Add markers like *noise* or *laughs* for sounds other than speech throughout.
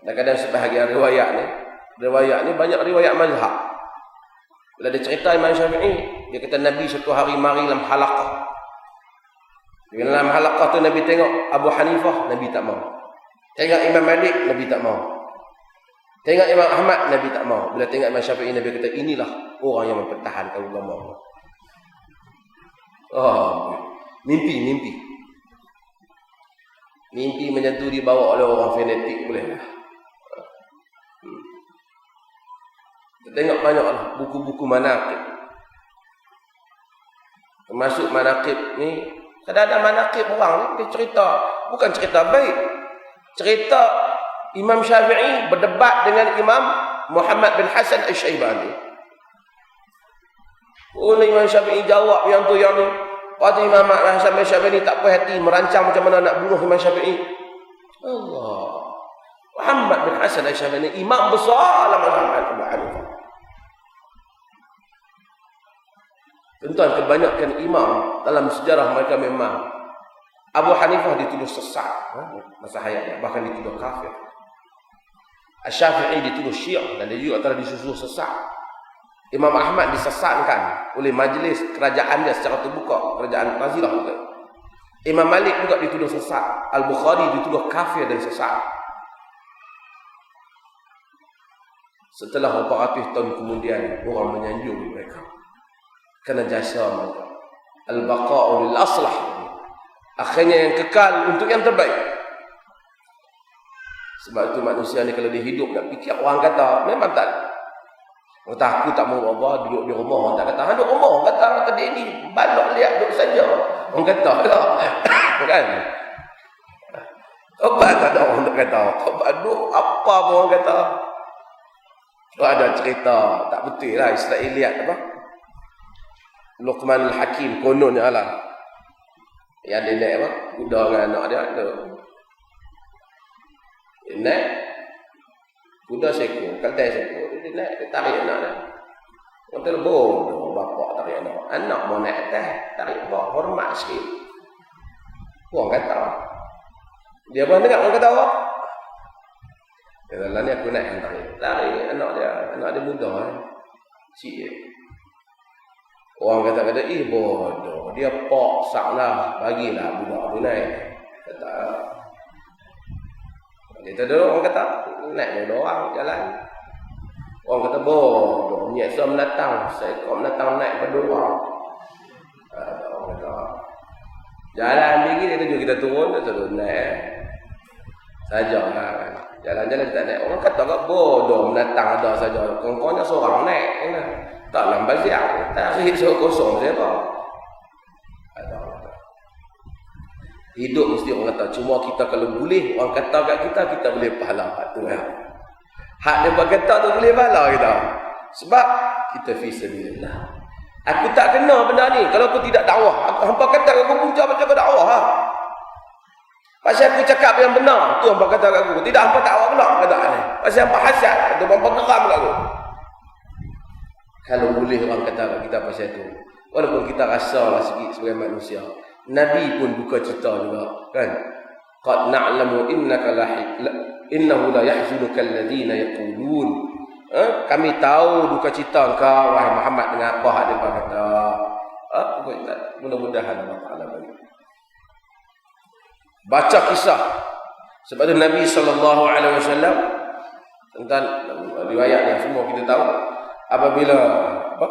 Kadang-kadang sebahagian riwayat ni, riwayat ni banyak riwayat mazhab. Bila dia cerita Imam Syafi'i, dia kata Nabi satu hari mari dalam halaqah. Bila dalam halaqah tu Nabi tengok Abu Hanifah, Nabi tak mau. Tengok Imam Malik, Nabi tak mau. Tengok Imam Ahmad, Nabi tak mau. Bila tengok Imam Syafi'i, Nabi kata inilah orang yang mempertahankan Allah. Oh, mimpi, mimpi. Mimpi menyentuh dibawa oleh orang fanatik boleh lah. Tengok banyaklah buku-buku manakib. Termasuk manakib ni, kadang-kadang manakib orang ni, dia cerita, bukan cerita baik. Cerita Imam Syafi'i berdebat dengan Imam Muhammad bin Hasan Al-Syaibani. Oh, Imam Syafi'i jawab yang tu yang ni. Waktu Imam Hasan bin Syafi'i tak puas hati, merancang macam mana nak bunuh Imam Syafi'i. Allah. Muhammad bin Hasan Al-Syaibani, imam besar dalam mazhab Abu Hanifah. Tuan kebanyakan imam dalam sejarah mereka memang Abu Hanifah dituduh sesat ha? masa hayatnya bahkan dituduh kafir. Asy-Syafi'i dituduh Syiah dan dia juga telah disusuh sesat. Imam Ahmad disesatkan oleh majlis kerajaan dia secara terbuka, kerajaan Razilah juga. Imam Malik juga dituduh sesat. Al-Bukhari dituduh kafir dan sesat. Setelah beberapa ratus tahun kemudian, orang menyanjung mereka kerana jasa mereka. Al-baqa'u lil aslah. Akhirnya yang kekal untuk yang terbaik. Sebab itu manusia ni kalau dia hidup nak fikir orang kata memang tak. Kata aku tak mau apa duduk di rumah orang tak kata. Duduk rumah orang kata kata dia ni balok lihat duduk saja. Orang kata lah. *laughs* kan? Tobat tak ada orang tak kata. Tobat duduk apa pun orang kata. Tu ada cerita tak betul lah Israeliat apa? Luqman al-Hakim kononnya lah. Yang dia naik apa? Kuda dengan anak dia ada. Dia naik. Kuda seko, kaltai seko. Dia naik, dia tarik anak dia. Orang bodoh, bapak tarik anak. Anak mau naik atas, tarik bapak, hormat sikit. Orang kata. Dia pun dengar orang kata apa? Dia lah ni aku naik tarik. Tarik anak dia, anak dia muda. Eh. Cik. Orang kata-kata, eh bodoh. Dia pok sak lah. Bagilah budak tu naik. Kata, dia tak ada orang kata, naik bodoh orang jalan. Orang kata, bodoh. Nyeksa menatang. Seekor menatang naik berdua. Kata orang kata, jalan pergi, dia tunjuk kita turun, dia turun naik. Sajalah kan. Jalan-jalan tak naik. Orang kata kat bodoh menatang ada saja. Kongkongnya seorang naik. Kan? Tak lambat siap. Tak suruh kosong siapa. Hidup mesti orang kata. Cuma kita kalau boleh, orang kata kat kita, kita boleh pahala. Itu ya. Hak dia buat kata tu boleh pahala kita. Sebab kita fi sabilillah. Aku tak kena benda ni. Kalau aku tidak dakwah. Aku hampa kata aku punca macam kau dakwah. Ha? Pasal aku cakap yang benar. Tu hampa kata kat aku. Tidak hampa dakwah pula. Kata. Pasal hampa hasad. Itu hampa geram kat aku. Kalau boleh orang kata kat kita pasal itu. Walaupun kita rasa lah sikit sebagai manusia. Nabi pun buka cerita juga. Kan? Qad na'lamu innaka la innahu la yahzunuka alladhina yaqulun. Ha? Kami tahu duka cita engkau wahai Muhammad dengan apa hak depa kata. Ha? Mudah-mudahan Allah Taala bagi. Baca kisah sebab itu Nabi wasallam tentang riwayat yang semua kita tahu apabila apa?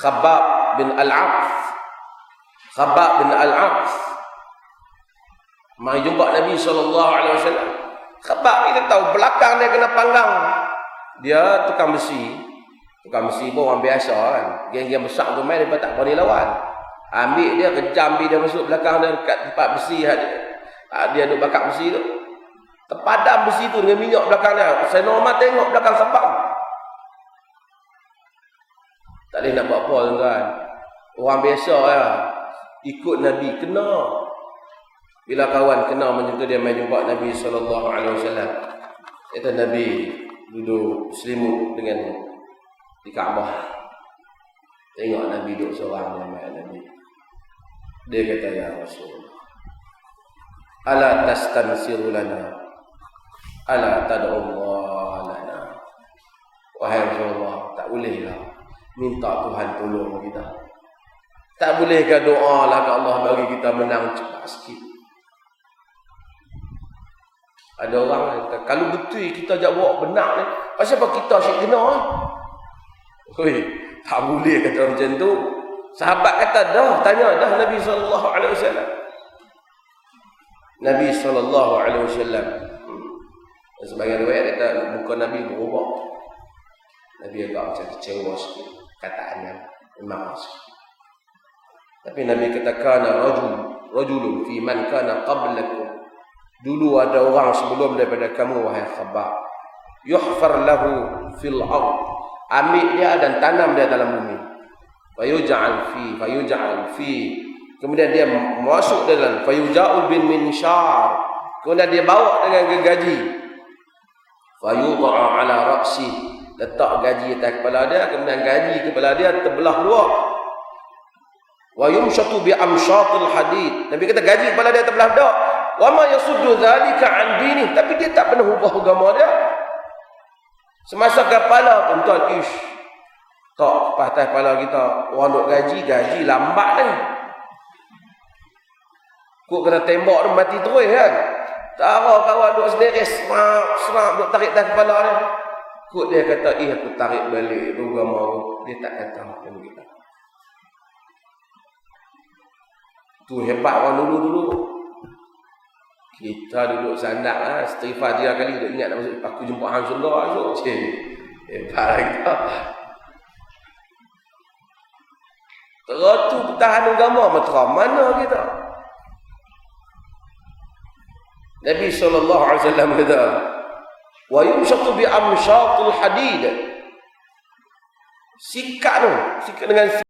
Khabbab bin Al-Aqf. Khabbab bin Al-Aqf. Mai jumpa Nabi sallallahu alaihi wasallam. Khabbab kita tahu belakang dia kena panggang. Dia tukang besi. Tukang besi pun orang biasa kan. Geng-geng besar tu main dia tak berani lawan. Ambil dia kejam dia masuk belakang dia dekat tempat besi dia. Dia duduk bakar besi tu. Terpadam besi tu dengan minyak belakang dia. Saya normal tengok belakang sabang tak boleh nak buat apa tuan orang biasa ya ikut Nabi kena bila kawan kena macam tu dia main jumpa Nabi sallallahu alaihi wasallam kata Nabi duduk selimut dengan di Kaabah. Tengok Nabi duduk seorang dengan Nabi. Dia kata, Ya Rasulullah. Ala tastansiru lana. Ala tad'ullah lana. Wahai Rasulullah, tak bolehlah minta Tuhan tolong kita. Tak bolehkah doa lah ke Allah bagi kita menang cepat sikit. Ada orang kata, kalau betul kita jawab benar ni, pasal apa kita asyik kena eh? Oi, tak boleh kata macam tu. Sahabat kata dah, tanya dah Nabi wasallam. Nabi. Hmm. Sebagai riwayat kata muka Nabi berubah. Nabi agak macam kecewa sikit kataannya memang sikit. Tapi Nabi kata kana rajul rajulun fi man kana qablakum Dulu ada orang sebelum daripada kamu wahai khabar. Yuhfar lahu fil ard. Ambil dia dan tanam dia dalam bumi. Fayuj'al fi fayuj'al fi. Kemudian dia masuk dalam fayuja'ul bin minshar. Kemudian dia bawa dengan gergaji. Fayudha ala ra'si. Letak gaji atas kepala dia, kemudian gaji kepala dia terbelah dua. Wa yumshatu bi amshatil hadid. Nabi kata gaji kepala dia terbelah dua. Wa ma yasuddu dhalika an dini, tapi dia tak pernah ubah agama dia. Semasa kepala pun tuan ish. Tak patah kepala kita orang duk gaji, gaji lambat ni. Kok kena tembak tu mati terus kan. Tak apa kawan duk sendiri semak semak duk tarik atas kepala ni. Kok dia kata, "Eh aku tarik balik agama Dia tak kata macam kita. Tu hebat orang dulu-dulu. Kita duduk sandak lah. Istighfar tiga kali duduk ingat nak masuk. Aku jumpa hang surga esok. Cik. Hebat lah kita. Terus tu bertahan agama. Mana kita? Nabi SAW kata. Wa yumsyatu bi amsyatul hadid. Sikat tu. Sikat dengan